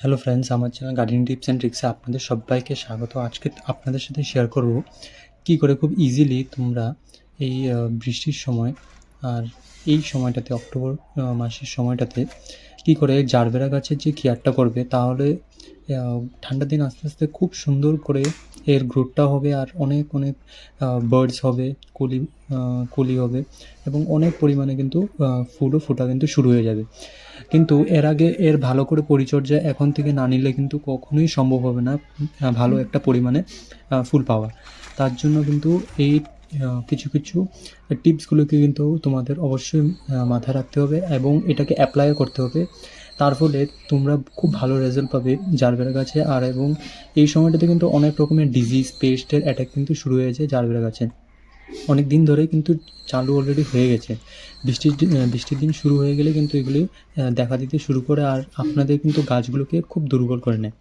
Hello friends আমার channel garden tips and ট্রিক্সে আপনাদের সবাইকে স্বাগত। আজকে আপনাদের সাথে শেয়ার করব কী করে খুব ইজিলি তোমরা এই বৃষ্টির সময় আর এই সময়টাতে, অক্টোবর মাসের সময়টাতে কী করে জারবেরা গাছের যে কেয়ারটা করবে, তাহলে ঠান্ডার দিন আস্তে আস্তে খুব সুন্দর করে এর গ্রোথটা হবে আর অনেক অনেক বার্ডস হবে, কলি কলি হবে এবং অনেক পরিমাণে কিন্তু ফুলও ফোটা কিন্তু শুরু হয়ে যাবে। কিন্তু এর আগে এর ভালো করে পরিচর্যা এখন থেকে না নিলে কিন্তু কখনোই সম্ভব হবে না ভালো একটা পরিমাণে ফুল পাওয়া তার জন্য কিন্তু এই কিছু কিছু টিপসগুলোকে কিন্তু তোমাদের অবশ্যই মাথায় রাখতে হবে এবং এটাকে অ্যাপ্লাইও করতে হবে। তার ফলে তোমরা খুব ভালো রেজাল্ট পাবে জারবেরা গাছে। আর এবং এই সময়টাতে কিন্তু অনেক রকমের ডিজিজ পেস্টের অ্যাটাক কিন্তু শুরু হয়েছে জারবেরা গাছে। অনেক দিন ধরে কিন্তু চালু অলরেডি হয়ে গেছে। বৃষ্টির বৃষ্টির দিন শুরু হয়ে গেলে কিন্তু এগুলি দেখা দিতে শুরু করে আর আপনাদের কিন্তু গাছগুলোকে খুব দুর্বল করে নেয়।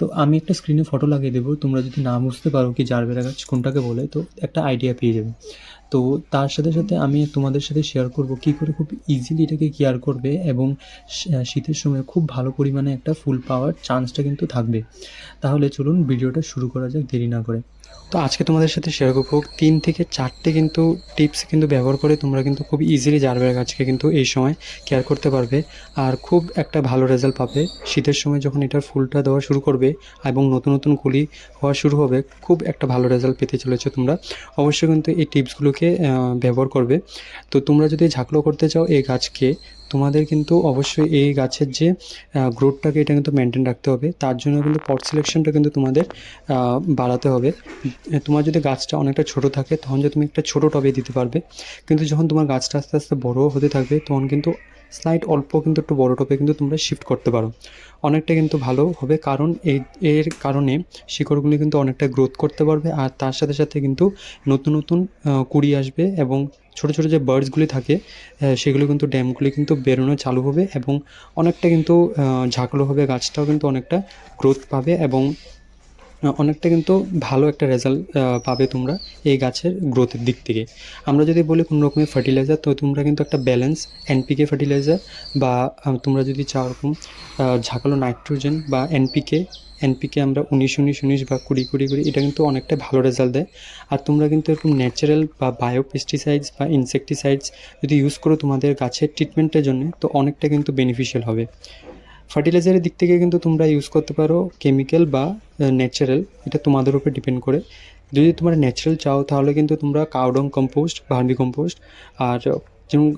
তো আমি একটা স্ক্রিনে ফটো লাগিয়ে দেবো। তোমরা যদি না বুঝতে পারো কি জারবেরা গাছ, কোনটাকে বলে, তো একটা আইডিয়া পেয়ে যাবে। তো তার সাথে সাথে আমি তোমাদের সাথে শেয়ার করব কি করে খুব ইজিলি এটাকে কেয়ার করবে এবং শীতের সময় খুব ভালো পরিমাণে একটা ফুল পাওয়ার চান্সটা কিন্তু থাকবে। তাহলে চলুন ভিডিওটা শুরু করা যাক, দেরি না করে। তো আজকে তোমাদের সাথে শেয়ার করব। তিন থেকে চারটে কিন্তু টিপস কিন্তু ব্যবহার করে তোমরা কিন্তু খুব ইজিলি জারবেরা গাছকে কিন্তু এই সময় কেয়ার করতে পারবে। আর খুব একটা ভালো রেজাল্ট পাবে। শীতের সময় যখন এটার ফুলটা দেওয়া শুরু করবে এবং নতুন নতুন কুলি হওয়া শুরু হবে, খুব একটা ভালো রেজাল্ট পেতে চলেছো তোমরা। অবশ্যই কিন্তু এই টিপসগুলোকে ব্যবহার করবে। তো তোমরা যদি ঝাঁকলো করতে চাও এই গাছকে তোমাদের কিন্তু অবশ্যই এই গাছের যে গ্রোথটাকে এটা কিন্তু মেনটেন রাখতে হবে। তার জন্য কিন্তু পট সিলেকশনটা কিন্তু তোমাদের বাড়াতে হবে। তোমার যদি গাছটা অনেকটা ছোট থাকে, তখন যে তুমি একটা ছোট টবে দিতে পারবে। কিন্তু যখন তোমার গাছটা আস্তে আস্তে বড় হতে থাকবে, তখন কিন্তু স্লাইড অল্প কিন্তু একটু বড় টবে কিন্তু তোমরা শিফট করতে পারো। অনেকটা কিন্তু ভালো হবে, কারণ এই, এর কারণে শিকড়গুলি কিন্তু অনেকটা গ্রোথ করতে পারবে। আর তার সাথে সাথে কিন্তু নতুন নতুন কুড়ি আসবে এবং ছোটো ছোটো যে বার্ডসগুলি থাকে সেগুলো কিন্তু ড্যামগুলি কিন্তু বেরোনো চালু হবে এবং অনেকটা কিন্তু ঝাঁকলো হবে, গাছটাও কিন্তু অনেকটা গ্রোথ পাবে এবং অনেকটা কিন্তু ভালো একটা রেজাল্ট পাবে তোমরা এই গাছের গ্রোথের দিক থেকে। আমরা যদি বলি কোনো রকমের ফার্টিলাইজার তো তোমরা কিন্তু একটা ব্যালেন্স এনপিকে ফার্টিলাইজার বা তোমরা যদি চাও ওরকম ঝাঁকালো নাইট্রোজেন বা এনপিকে এনপিকে আমরা উনিশ উনিশ উনিশ বা কুড়ি কুড়ি কুড়ি, এটা কিন্তু অনেকটা ভালো রেজাল্ট দেয়। আর তোমরা কিন্তু এরকম ন্যাচারাল বা বায়ো পেস্টিসাইডস বা ইনসেকটিসাইডস যদি ইউজ করো তোমাদের গাছের ট্রিটমেন্টের জন্য, তো অনেকটা কিন্তু বেনিফিশিয়াল হবে। ফার্টিলাইজারের দিক থেকে কিন্তু তোমরা ইউজ করতে পারো কেমিক্যাল বা ন্যাচারাল এটা তোমাদের উপর ডিপেন্ড করে। যদি তোমরা ন্যাচারাল চাও, তাহলে কিন্তু তোমরা কাউডং কম্পোস্ট ভার্মি কম্পোস্ট আর যেমন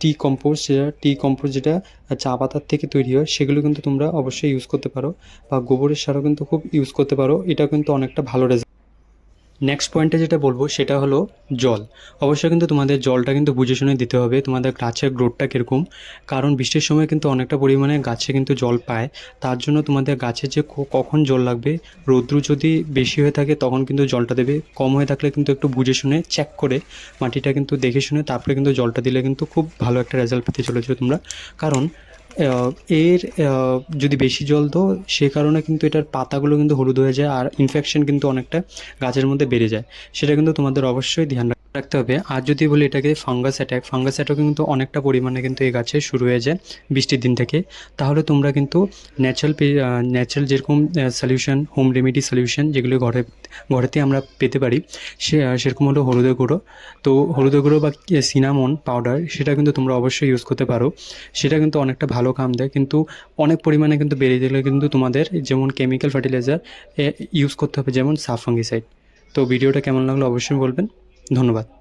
টি কম্পোস্ট যেটা টি কম্পোস্ট যেটা চা পাতার থেকে তৈরি হয়, সেগুলো কিন্তু তোমরা অবশ্যই ইউজ করতে পারো বা গোবরের সারও কিন্তু খুব ইউজ করতে পারো। এটা কিন্তু অনেকটা ভালো রেজাল্ট নেক্সট পয়েন্টে যেটা বলব, সেটা হলো জল। অবশ্যই কিন্তু তোমাদের জলটা কিন্তু বুঝে শুনে দিতে হবে, তোমাদের গাছের গ্রোথটা কীরকম। কারণ বৃষ্টির সময় কিন্তু অনেকটা পরিমাণে গাছে কিন্তু জল পায়। তার জন্য তোমাদের গাছে যে কখন জল লাগবে, রৌদ্র যদি বেশি হয়ে থাকে তখন কিন্তু জলটা দেবে। কম হয়ে থাকলে কিন্তু একটু বুঝে শুনে চেক করে, মাটিটা কিন্তু দেখে শুনে তারপরে কিন্তু জলটা দিলে কিন্তু খুব ভালো একটা রেজাল্ট পেতে চলেছো তোমরা। কারণ এর যদি বেশি জল দো সে কারণে কিন্তু এটার পাতাগুলো কিন্তু হলুদ হয়ে যায় আর ইনফেকশন কিন্তু অনেকটা গাছের মধ্যে বেড়ে যায়। সেটা কিন্তু তোমাদের অবশ্যই ধ্যান রাখতে হবে। আর যদি বলি এটাকে ফাঙ্গাস অ্যাটাক ফাঙ্গাস অ্যাটাক কিন্তু অনেকটা পরিমাণে কিন্তু এই গাছে শুরু হয়ে যায় বৃষ্টির দিন থেকে। তাহলে তোমরা কিন্তু ন্যাচারাল ন্যাচারাল যেরকম সলিউশন হোম রেমেডি সলিউশন যেগুলো ঘরে ঘরেতে আমরা পেতে পারি, সে সেরকম হলো হলুদের গুঁড়ো। তো হলুদের গুঁড়ো বা সিনামন পাউডার সেটা কিন্তু তোমরা অবশ্যই ইউজ করতে পারো। সেটা কিন্তু অনেকটা ভালো কাম দেয়, কিন্তু অনেক পরিমাণে কিন্তু বেড়ে গেলে কিন্তু তোমাদের যেমন কেমিক্যাল ফার্টিলাইজার ইউজ করতে হবে যেমন সাফাঙ্গিসাইড তো ভিডিওটা কেমন লাগল অবশ্যই বলবেন। ধন্যবাদ।